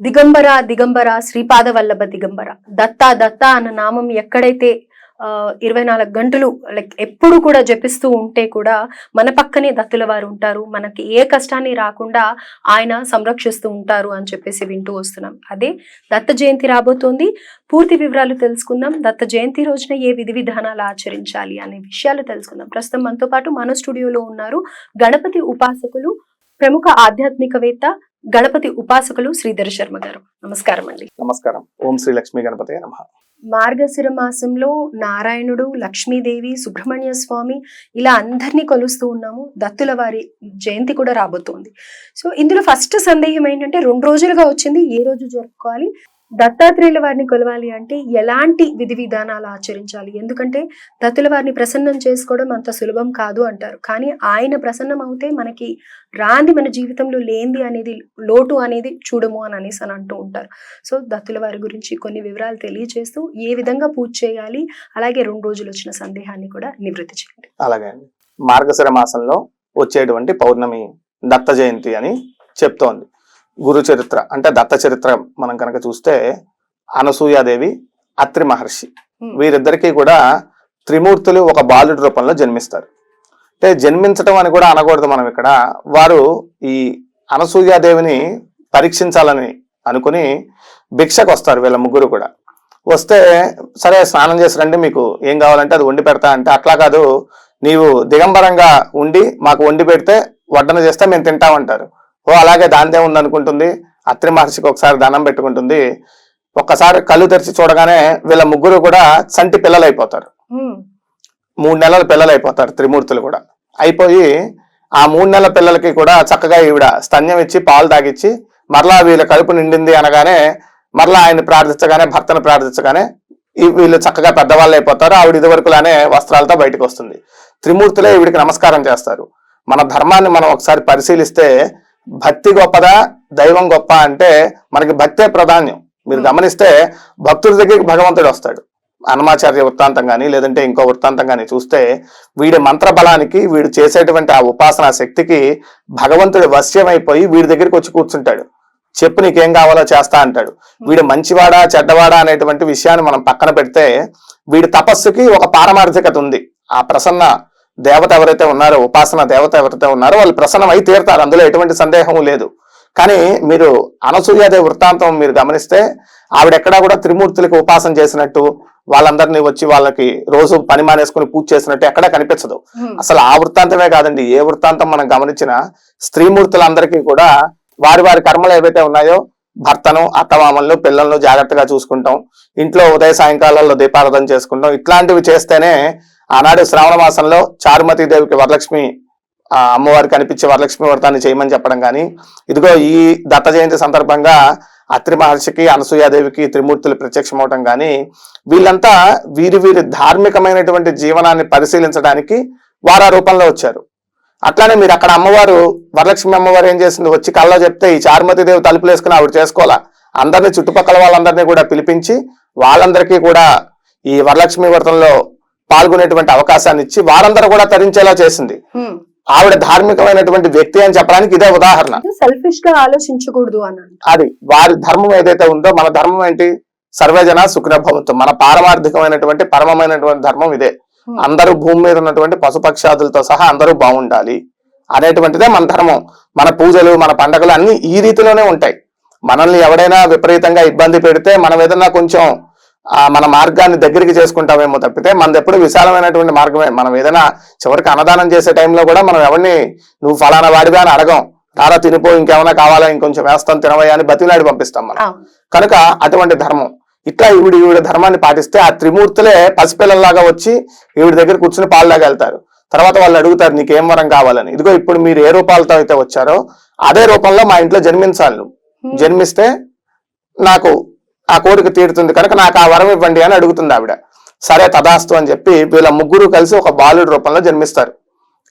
దిగంబర దిగంబర శ్రీపాద వల్లభ దిగంబర. దత్త దత్త అన్న నామం ఎక్కడైతే ఆ, ఇరవై నాలుగు గంటలు లైక్ ఎప్పుడు కూడా జపిస్తూ ఉంటే కూడా మన పక్కనే దత్తుల వారు ఉంటారు. మనకి ఏ కష్టాన్ని రాకుండా ఆయన సంరక్షిస్తూ ఉంటారు అని చెప్పేసి వింటూ వస్తున్నాం. అదే దత్త జయంతి రాబోతోంది. పూర్తి వివరాలు తెలుసుకుందాం. దత్త జయంతి రోజున ఏ విధి విధానాలు ఆచరించాలి అనే విషయాలు తెలుసుకుందాం. ప్రస్తుతం మనతో పాటు మన స్టూడియోలో ఉన్నారు గణపతి ఉపాసకులు ప్రముఖ ఆధ్యాత్మికవేత్త గణపతి ఉపాసకులు శ్రీధర్ శర్మ గారు. నమస్కారం అండి. నమస్కారం. ఓం శ్రీ లక్ష్మీ గణపతి నమ. మార్గశిర మాసంలో నారాయణుడు లక్ష్మీదేవి సుబ్రహ్మణ్య స్వామి ఇలా అందరినీ కొలుస్తూ ఉన్నాము. దత్తుల వారి జయంతి కూడా రాబోతోంది. సో ఇందులో ఫస్ట్ సందేహం ఏంటంటే రెండు రోజులుగా వచ్చింది. ఏ రోజు జరుపుకోవాలి? దత్తాత్రేయుల వారిని కొలవాలి అంటే ఎలాంటి విధి విధానాలు ఆచరించాలి? ఎందుకంటే దత్తుల వారిని ప్రసన్నం చేసుకోవడం అంత సులభం కాదు అంటారు. కానీ ఆయన ప్రసన్నం అవుతే మనకి రాంది మన జీవితంలో లేంది అనేది లోటు అనేది చూడము అని అనేసి అని అంటూ ఉంటారు. సో దత్తుల వారి గురించి కొన్ని వివరాలు తెలియజేస్తూ ఏ విధంగా పూజ చేయాలి? అలాగే రెండు రోజులు వచ్చిన సందేహాన్ని కూడా నివృత్తి చేయండి. అలాగే మార్గశిర మాసంలో వచ్చేటువంటి పౌర్ణమి దత్త జయంతి అని చెప్తోంది. గురు చరిత్ర అంటే దత్త చరిత్ర మనం కనుక చూస్తే అనసూయాదేవి అత్రి మహర్షి. వీరిద్దరికీ కూడా త్రిమూర్తులు ఒక బాలుడి రూపంలో జన్మిస్తారు. అంటే జన్మించటం అని కూడా అనకూడదు మనం ఇక్కడ. వారు ఈ అనసూయాదేవిని పరీక్షించాలని అనుకుని భిక్షకు వస్తారు వీళ్ళ ముగ్గురు కూడా. వస్తే సరే స్నానం చేసి రండి మీకు ఏం కావాలంటే అది వండి పెడతా అంటే అట్లా కాదు నీవు దిగంబరంగా ఉండి మాకు వండి పెడితే వడ్డన చేస్తే మేము తింటామంటారు ఓ అలాగే దానిదే ఉంది అనుకుంటుంది అత్రి మహర్షికి ఒకసారి దండం పెట్టుకుంటుంది. ఒక్కసారి కళ్ళు తెరిచి చూడగానే వీళ్ళ ముగ్గురు కూడా చంటి పిల్లలు అయిపోతారు. మూడు నెలల పిల్లలు అయిపోతారు త్రిమూర్తులు కూడా. అయిపోయి ఆ మూడు నెలల పిల్లలకి కూడా చక్కగా ఈవిడ స్తన్యం ఇచ్చి పాలు తాగిచ్చి మరలా వీళ్ళ కడుపు నిండింది అనగానే మరలా ఆయన ప్రార్థించగానే భర్తను ప్రార్థించగానే వీళ్ళు చక్కగా పెద్దవాళ్ళు అయిపోతారు ఆవిడ ఇదివరకులానే వస్త్రాలతో బయటకు వస్తుంది. త్రిమూర్తులే ఈవిడికి నమస్కారం చేస్తారు. మన ధర్మాన్ని మనం ఒకసారి పరిశీలిస్తే భక్తి గొప్పదా? దైవం గొప్ప అంటే మనకి భక్తే ప్రాధాన్యం. మీరు గమనిస్తే భక్తుల దగ్గరికి భగవంతుడు వస్తాడు. అన్నమాచార్య వృత్తాంతం కానీ లేదంటే ఇంకో వృత్తాంతం కానీ చూస్తే వీడి మంత్ర బలానికి వీడు చేసేటువంటి ఆ ఉపాసనా శక్తికి భగవంతుడు వశ్యమైపోయి వీడి దగ్గరికి వచ్చి కూర్చుంటాడు. చెప్పు నీకేం కావాలో చేస్తా అంటాడు. వీడు మంచివాడా చెడ్డవాడా అనేటువంటి విషయాన్ని మనం పక్కన పెడితే వీడి తపస్సుకి ఒక పారమార్థికత ఉంది. ఆ ప్రసన్న దేవత ఎవరైతే ఉన్నారో ఉపాసన దేవత ఎవరైతే ఉన్నారో వాళ్ళు ప్రసన్నం అయి తీరుతారు. అందులో ఎటువంటి సందేహం లేదు. కానీ మీరు అనసూయాదేవి వృత్తాంతం మీరు గమనిస్తే ఆవిడ ఎక్కడా కూడా త్రిమూర్తులకు ఉపాసన చేసినట్టు వాళ్ళందరినీ వచ్చి వాళ్ళకి రోజు పని మానేసుకుని పూజ చేసినట్టు ఎక్కడా కనిపించదు. అసలు ఆ వృత్తాంతమే కాదండి. ఏ వృత్తాంతం మనం గమనించిన స్త్రీమూర్తులందరికీ కూడా వారి వారి కర్మలు ఏవైతే ఉన్నాయో భర్తను అత్తమామలను పిల్లలను జాగ్రత్తగా చూసుకుంటాం. ఇంట్లో ఉదయ సాయంకాలాల్లో దీపారాధన చేసుకుంటాం. ఇట్లాంటివి చేస్తేనే ఆనాడు శ్రావణ మాసంలో చారుమతి దేవికి వరలక్ష్మి ఆ అమ్మవారికి కనిపించే వరలక్ష్మి వ్రతాన్ని చేయమని చెప్పడం కానీ ఇదిగో ఈ దత్త జయంతి సందర్భంగా అత్రి మహర్షికి అనసూయాదేవికి త్రిమూర్తులు ప్రత్యక్షమవటం కానీ వీళ్ళంతా వీరి వీరి ధార్మికమైనటువంటి జీవనాన్ని పరిశీలించడానికి వారు రూపంలో వచ్చారు. అట్లానే మీరు అక్కడ అమ్మవారు వరలక్ష్మి అమ్మవారు ఏం చేసింది? వచ్చి కళ్ళలో చెప్తే ఈ చారుమతి దేవి తలుపులు వేసుకుని ఆవిడ చేసుకోవాలా? అందరినీ చుట్టుపక్కల వాళ్ళందరినీ కూడా పిలిపించి వాళ్ళందరికీ కూడా ఈ వరలక్ష్మి వ్రతంలో పాల్గొనేటువంటి అవకాశాన్ని ఇచ్చి వారందరూ కూడా తరించేలా చేసింది. ఆవిడ ధార్మికమైనటువంటి వ్యక్తి అని చెప్పడానికి ఇదే ఉదాహరణ. సెల్ఫిష్గా ఆలోచించకూడదు అని. అది వారి ధర్మం ఏదైతే ఉందో మన ధర్మం ఏంటి? సర్వజన సుఖనభవంతు మన పారమార్థికమైనటువంటి పరమమైనటువంటి ధర్మం ఇదే. అందరూ భూమి మీద ఉన్నటువంటి పశుపక్షాదులతో సహా అందరూ బాగుండాలి అనేటువంటిదే మన ధర్మం. మన పూజలు మన పండగలు అన్ని ఈ రీతిలోనే ఉంటాయి. మనల్ని ఎవడైనా విపరీతంగా ఇబ్బంది పెడితే మనం ఏదన్నా కొంచెం మన మార్గాన్ని దగ్గరికి చేసుకుంటామేమో తప్పితే మనది ఎప్పుడు విశాలమైనటువంటి మార్గమే. మనం ఏదైనా చివరికి అన్నదానం చేసే టైంలో కూడా మనం ఎవరిని నువ్వు ఫలానా వాడివా అని అడగం. రారా తినిపో ఇంకేమైనా కావాలా? ఇంకొంచెం వేస్తాం తినవయ్యా అని బతిలాడి పంపిస్తాం మనం. కనుక అటువంటి ధర్మం. ఇట్లా ఈవిడ ఈవిడ ధర్మాన్ని పాటిస్తే ఆ త్రిమూర్తులే పసిపిల్లల్లాగా వచ్చి ఈవిడ దగ్గర కూర్చుని పాల్లాగా వెళ్తారు. తర్వాత వాళ్ళు అడుగుతారు నీకేం వరం కావాలని? ఇదిగో ఇప్పుడు మీరు ఏ రూపాలతో అయితే వచ్చారో అదే రూపంలో మా ఇంట్లో జన్మించాలి. జన్మిస్తే నాకు ఆ కోరిక తీరుతుంది కనుక నాకు ఆ వరం ఇవ్వండి అని అడుగుతుంది ఆవిడ. సరే తదాస్తు అని చెప్పి వీళ్ళ ముగ్గురు కలిసి ఒక బాలుడి రూపంలో జన్మిస్తారు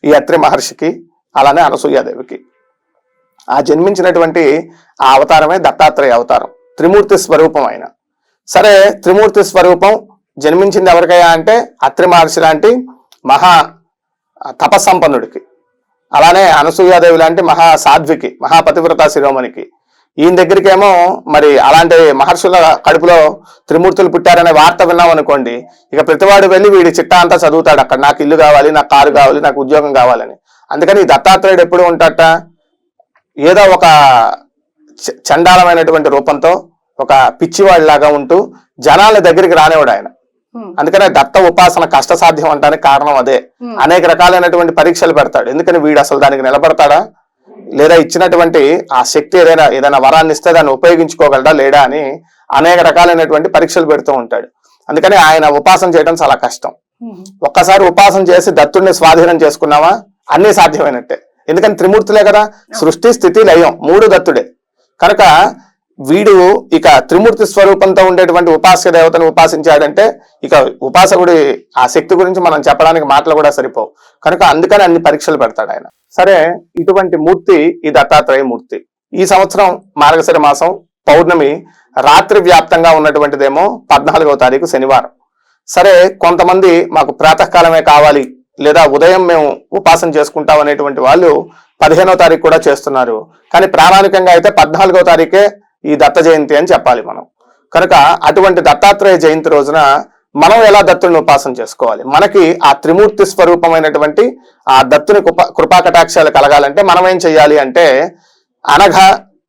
ఈ అత్రి మహర్షికి అలానే అనసూయాదేవికి ఆ జన్మించినటువంటి ఆ అవతారమే దత్తాత్రేయ అవతారం త్రిమూర్తి స్వరూపం ఆయన. సరే త్రిమూర్తి స్వరూపం జన్మించింది ఎవరికయ్యా అంటే అత్రి మహర్షి లాంటి మహా తపస్సంపన్నుడికి అలానే అనసూయాదేవి లాంటి మహా సాధ్వికి మహాపతివ్రత శిరోమణికి. ఈయన దగ్గరికేమో మరి అలాంటి మహర్షుల కడుపులో త్రిమూర్తులు పుట్టారనే వార్త విన్నాం అనుకోండి. ఇక ప్రతివాడు వెళ్ళి వీడి చిట్టా అంతా చదువుతాడు. అక్కడ నాకు ఇల్లు కావాలి నాకు కారు కావాలి నాకు ఉద్యోగం కావాలని. అందుకని ఈ దత్తాత్రేయుడు ఎప్పుడు ఉంటాట ఏదో ఒక చండాలమైనటువంటి రూపంతో ఒక పిచ్చివాడిలాగా ఉంటూ జనాల దగ్గరికి రానివాడు ఆయన. అందుకనే దత్త ఉపాసన కష్టసాధ్యం అంటానికి కారణం అదే. అనేక రకాలైనటువంటి పరీక్షలు పెడతాడు. ఎందుకని వీడు అసలు దానికి నిలబడతాడా? లేదా ఇచ్చినటువంటి ఆ శక్తి ఏదైనా ఏదైనా వరాన్ని ఇస్తే దాన్ని ఉపయోగించుకోగలడా లేడా అని అనేక రకాలైనటువంటి పరీక్షలు పెడుతూ ఉంటాడు. అందుకని ఆయన ఉపాసన చేయడం చాలా కష్టం. ఒక్కసారి ఉపాసన చేసి దత్తుడిని స్వాధీనం చేసుకున్నావా? అన్నీ సాధ్యమైనట్టే. ఎందుకని త్రిమూర్తులే కదా? సృష్టి స్థితి లయం మూడు దత్తుడే. కనుక వీడు ఇక త్రిమూర్తి స్వరూపంతో ఉండేటువంటి ఉపాస్య దేవతను ఉపాసించాడంటే ఇక ఉపాసకుడి ఆ శక్తి గురించి మనం చెప్పడానికి మాటలు కూడా సరిపోవు. కనుక అందుకని అన్ని పరీక్షలు పెడతాడు ఆయన. సరే ఇటువంటి మూర్తి ఈ దత్తాత్రేయ మూర్తి. ఈ సంవత్సరం మార్గశిర మాసం పౌర్ణమి రాత్రి వ్యాప్తంగా ఉన్నటువంటిదేమో పద్నాలుగవ తారీఖు శనివారం. సరే కొంతమంది మాకు ప్రాతకాలమే కావాలి లేదా ఉదయం మేము ఉపాసన చేసుకుంటాం అనేటువంటి వాళ్ళు పదిహేనో తారీఖు కూడా చేస్తున్నారు. కానీ ప్రామాణికంగా అయితే పద్నాలుగో తారీఖే ఈ దత్త జయంతి అని చెప్పాలి మనం. కనుక అటువంటి దత్తాత్రేయ జయంతి రోజున మనం ఎలా దత్తుడిని ఉపాసన చేసుకోవాలి? మనకి ఆ త్రిమూర్తి స్వరూపమైనటువంటి ఆ దత్తుని కృపా కటాక్షాలు కలగాలంటే మనం ఏం చేయాలి అంటే అనఘ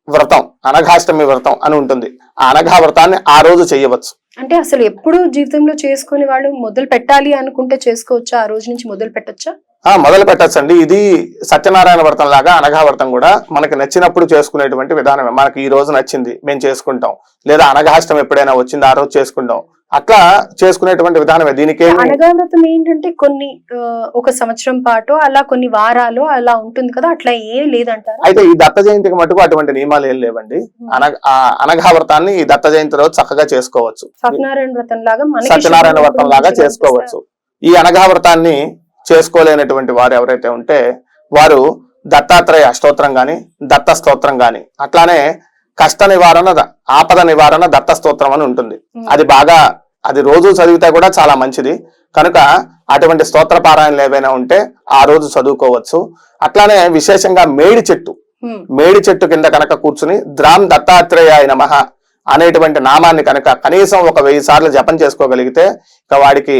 వ్రతం అనఘాష్టమి వ్రతం అని ఉంటుంది. ఆ అనఘా వ్రతాన్ని ఆ రోజు చేయవచ్చు అంటే అసలు ఎప్పుడు జీవితంలో చేసుకునే వాళ్ళు మొదలు పెట్టాలి అనుకుంటే చేసుకోవచ్చా? ఆ రోజు నుంచి మొదలు పెట్టచ్చా మొదలు పెట్టచ్చండి. ఇది సత్యనారాయణ వ్రతం లాగా అనఘా వ్రతం కూడా మనకి నచ్చినప్పుడు చేసుకునేటువంటి విధానమే. మనకి ఈ రోజు నచ్చింది మేము చేసుకుంటాం. లేదా అనఘాష్టం ఎప్పుడైనా వచ్చింది ఆ రోజు చేసుకుంటాం. అట్లా చేసుకునేటువంటి విధానమే. దీనికి ఏమి- అనగా వ్రతం ఏంటంటే కొన్ని ఒక సంవత్సరం పాటు అలా కొన్ని వారాలు అలా ఉంటుంది కదా అట్లా ఏం లేదంటారా? అయితే ఈ దత్త జయంతికి మటుకు అటువంటి నియమాలు ఏం లేవండి. అనగ వ్రతాన్ని ఈ దత్త జయంతి రోజు చక్కగా చేసుకోవచ్చు. సత్యనారాయణ వ్రతం లాగా సత్యనారాయణ వ్రతం లాగా చేసుకోవచ్చు. ఈ అనఘా వ్రతాన్ని చేసుకోలేనటువంటి వారు ఎవరైతే ఉంటే వారు దత్తాత్రేయ అష్టోత్తరం గాని దత్త స్తోత్రం గాని అట్లానే కష్ట నివారణ ఆపద నివారణ దత్త స్తోత్రం అని ఉంటుంది. అది బాగా అది రోజు చదివితే కూడా చాలా మంచిది. కనుక అటువంటి స్తోత్ర పారాయణలు ఏవైనా ఉంటే ఆ రోజు చదువుకోవచ్చు. అట్లానే విశేషంగా మేడి చెట్టు. మేడి చెట్టు కింద కనుక కూర్చుని ద్రామ్ దత్తాత్రేయాయ నమః అనేటువంటి నామాన్ని కనుక కనీసం ఒక వెయ్యి సార్లు జపం చేసుకోగలిగితే ఇక వాడికి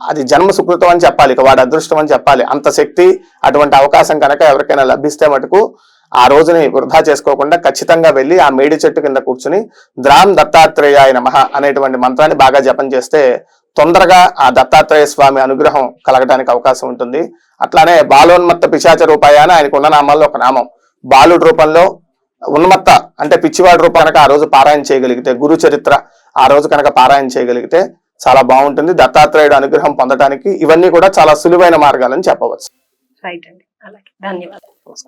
అది జన్మ సుకృతం అని చెప్పాలి ఇక వాడి అదృష్టం అని చెప్పాలి. అంత శక్తి అటువంటి అవకాశం కనుక ఎవరికైనా లభిస్తే మటుకు ఆ రోజుని వృధా చేసుకోకుండా ఖచ్చితంగా వెళ్ళి ఆ మేడి చెట్టు కింద కూర్చుని ద్రామ్ దత్తాత్రేయాయ నమః అనేటువంటి మంత్రాన్ని బాగా జపం చేస్తే తొందరగా ఆ దత్తాత్రేయ స్వామి అనుగ్రహం కలగడానికి అవకాశం ఉంటుంది. అట్లానే బాలోన్మత్త పిశాచ రూపాయ అని ఆయనకు ఉన్న నామాల్లో ఒక నామం. బాలుడి రూపంలో ఉన్మత్త అంటే పిచ్చివాడి రూపం కనుక ఆ రోజు పారాయణ చేయగలిగితే గురు చరిత్ర ఆ రోజు కనుక పారాయణ చేయగలిగితే చాలా బాగుంటుంది. దత్తాత్రేయుడు అనుగ్రహం పొందడానికి ఇవన్నీ కూడా చాలా సులువైన మార్గాలని చెప్పవచ్చు. రైట్ అండి. అలాగే. ధన్యవాదాలు. నమస్కారం.